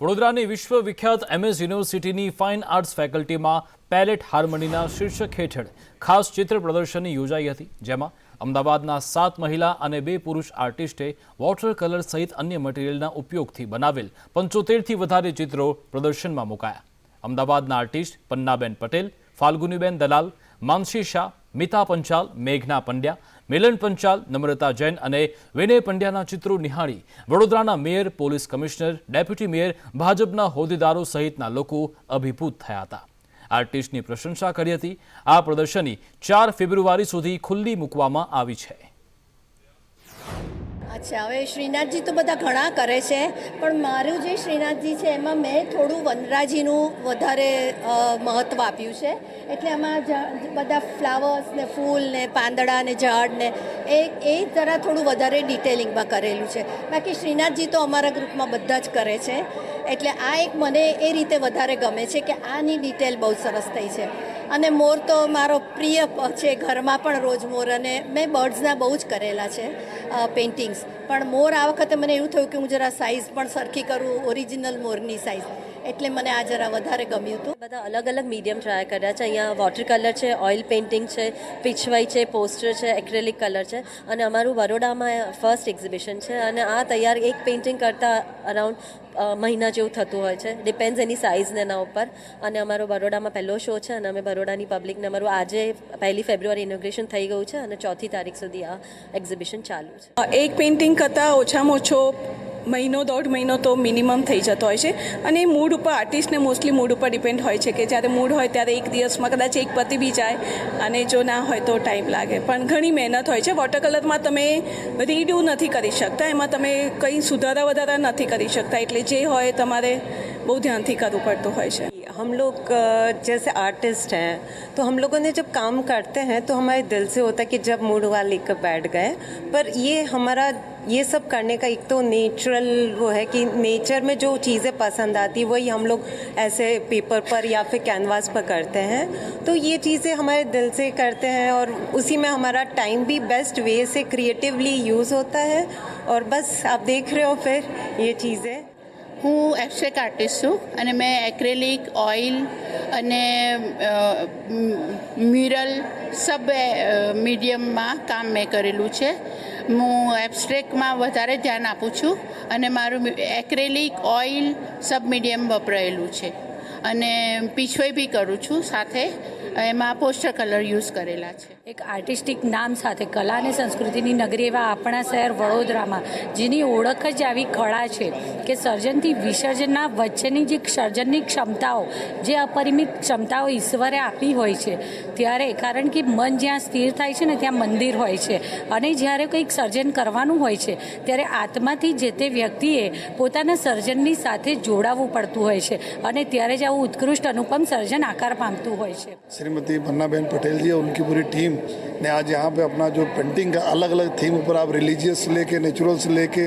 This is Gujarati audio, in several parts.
વડોદરાની વિશ્વવિખ્યાત એમએસ યુનિવર્સિટીની ફાઇન આર્ટ્સ ફેકલ્ટીમાં પેલેટ હાર્મનીના શીર્ષક હેઠળ ખાસ ચિત્ર પ્રદર્શની યોજાઈ હતી, જેમાં અમદાવાદના સાત મહિલા અને બે પુરુષ આર્ટિસ્ટે વોટર કલર સહિત અન્ય મટીરિયલના ઉપયોગથી બનાવેલ પંચોતેરથી વધારે ચિત્રો પ્રદર્શનમાં મુકાયા. અમદાવાદના આર્ટિસ્ટ પન્નાબેન પટેલ, ફાલ્ગુનીબેન દલાલ, માનસી શાહ મિતા પંચાલ, મેઘના પંડ્યા, મિલન પંચાલ, નમ્રતા જૈન અને વિનય પંડ્યાના ચિત્રો નિહાળી વડોદરાના mayor, police commissioner, deputy mayor, ભાજપના હોદ્દેદારો સહિતના લોકો અભિભૂત થયા હતા. આર્ટિસ્ટની પ્રશંસા કરી હતી. આ પ્રદર્શની ચાર ફેબ્રુઆરી સુધી ખુલ્લી મૂકવામાં આવી છે. અચ્છા, હવે શ્રીનાથજી તો બધા ઘણા કરે છે, પણ મારું જે શ્રીનાથજી છે, એમાં મેં થોડું વનરાજીનું વધારે મહત્ત્વ આપ્યું છે. એટલે આમાં બધા ફ્લાવર્સ ને ફૂલ ને પાંદડા ને ઝાડ ને, એ એ જરા થોડું વધારે ડિટેલિંગમાં કરેલું છે. બાકી શ્રીનાથજી તો અમારા ગ્રુપમાં બધા જ કરે છે. એટલે આ એક મને એ રીતે વધારે ગમે છે કે આની ડિટેલ બહુ સરસ થઈ છે. અને મોર તો મારો પ્રિય છે, ઘરમાં પણ રોજ મોર અને મેં બર્ડ્સના બહુ જ કરેલા છે પેઇન્ટિંગ્સ પણ મોર આ વખતે મને એવું થયું કે હું જરા સાઇઝ પણ સરખી કરું ઓરિજિનલ મોરની સાઇઝ એટલે મને આ જરા વધારે ગમ્યું હતું. બધા અલગ અલગ મીડિયમ ટ્રાય કર્યા છે. અહીંયા વોટર કલર છે ઓઇલ પેઇન્ટિંગ છે પીછવાઈ છે પોસ્ટર છે એક્રેલિક કલર છે. અને અમારું બરોડામાં ફર્સ્ટ એક્ઝિબિશન છે. અને આ તૈયાર એક પેઇન્ટિંગ કરતાં અરાઉન્ડ મહિના જેવું થતું હોય છે. ડિપેન્ડ્સ એની સાઇઝને એના ઉપર. અને અમારો બરોડામાં પહેલો શો છે અને અમે બરોડાની પબ્લિકને અમારું આજે પહેલી ફેબ્રુઆરી ઇનોગ્રેશન થઈ ગયું છે અને ચોથી તારીખ સુધી આ એક્ઝિબિશન ચાલુ છે. એક પેઇન્ટિંગ કરતાં ઓછામાં ઓછો મહિનો દોઢ મહિનો તો મિનિમમ થઈ જતો હોય છે અને એ મૂડ ઉપર આર્ટિસ્ટને મોસ્ટલી મૂડ ઉપર ડિપેન્ડ હોય છે કે જ્યારે મૂડ હોય ત્યારે એક દિવસમાં કદાચ એક પતી બી જાય અને જો ના હોય તો ટાઈમ લાગે પણ ઘણી મહેનત હોય છે વોટર કલરમાં તમે રીડ્યુ નથી કરી શકતા એમાં તમે કંઈ સુધારા વધારા નથી કરી શકતા એટલે જે હોય તમારે બહુ ધ્યાનથી કરવું પડતું હોય છે हम लोग अ, जैसे आर्टिस्ट हैं तो हम लोगों ने जब काम करते हैं तो हमारे दिल से होता है कि जब मूड हुआ लेकर बैठ गए पर ये हमारा ये सब करने का एक तो नेचुरल वो है कि नेचर में जो चीज़ें पसंद आती, वही हम लोग ऐसे पेपर पर या फिर कैनवास पर करते हैं। तो ये चीज़ें हमारे दिल से करते हैं और उसी में हमारा टाइम भी बेस्ट वे से क्रिएटिवली यूज़ होता है। और बस आप देख रहे हो फिर ये चीज़ें। હું એબ્સ્ટ્રેક આર્ટિસ્ટ છું અને મેં એક્રેલિક, ઓઇલ અને મ્યુરલ સબ મીડિયમમાં કામ મેં કરેલું છે. હું એબ્સ્ટ્રેકમાં વધારે ધ્યાન આપું છું અને મારું એક્રેલિક, ઓઇલ સબ મીડિયમ વપરાયેલું છે. અને પીછવાઈ બી કરું છું સાથે. એમાં પોસ્ટર કલર યુઝ કરેલા છે. એક આર્ટિસ્ટિક નામ સાથે કલા અને સંસ્કૃતિની નગરી એવા આપણા શહેર વડોદરામાં, જેની ઓળખ જ આવી કળા છે કે સર્જનથી વિસર્જનના વચ્ચેની જે સર્જનની ક્ષમતાઓ, જે અપરિમિત ક્ષમતાઓ ઈશ્વરે આપી હોય છે. ત્યારે કારણ કે મન જ્યાં સ્થિર થાય છે ને ત્યાં મંદિર હોય છે. અને જ્યારે કંઈક સર્જન કરવાનું હોય છે, ત્યારે આત્માથી જે તે વ્યક્તિએ પોતાના સર્જનની સાથે જોડાવવું પડતું હોય છે અને ત્યારે જ આવું ઉત્કૃષ્ટ અનુપમ સર્જન આકાર પામતું હોય છે. શ્રીમતી પન્નાબેન પટેલજી ઉનકી પૂરી ટીમ ने आज यहाँ पे अपना जो पेंटिंग का अलग अलग थीम ऊपर आप रिलीजियस से लेके नेचुरल से लेके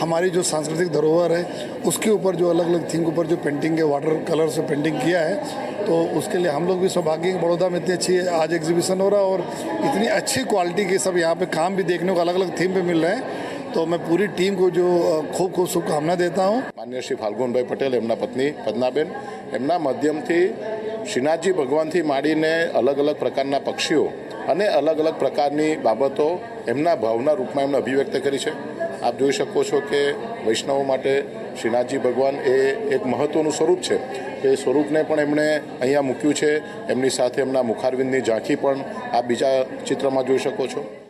हमारी जो सांस्कृतिक धरोहर है उसके ऊपर जो अलग अलग थीम के ऊपर जो पेंटिंग है वाटर कलर से पेंटिंग किया है तो उसके लिए हम लोग भी सौभाग्य हैं कि बड़ौदा में इतनी अच्छी आज एग्जीबिशन हो रहा है और इतनी अच्छी क्वालिटी के सब यहाँ पे काम भी देखने को अलग अलग थीम पे मिल रहे हैं तो मैं पूरी टीम को जो अ, खूब खूब शुभकामनाएं देता हूँ માન્ય શ્રી ફાલ્ગુનભાઈ પટેલ એમના પત્ની પદનાબેન એમના માધ્યમથી શ્રીનાથજી ભગવાનથી માંડીને અલગ અલગ પ્રકારના પક્ષીઓ અને અલગ અલગ પ્રકારની બાબતો એમના ભાવના રૂપમાં એમણે અભિવ્યક્ત કરી છે. આપ જોઈ શકો છો કે વૈષ્ણવો માટે શ્રીનાથજી ભગવાન એ એક મહત્ત્વનું સ્વરૂપ છે. એ સ્વરૂપને પણ એમણે અહીંયા મૂક્યું છે. એમની સાથે એમના મુખારવિંદની ઝાંખી પણ આપ બીજા ચિત્રમાં જોઈ શકો છો.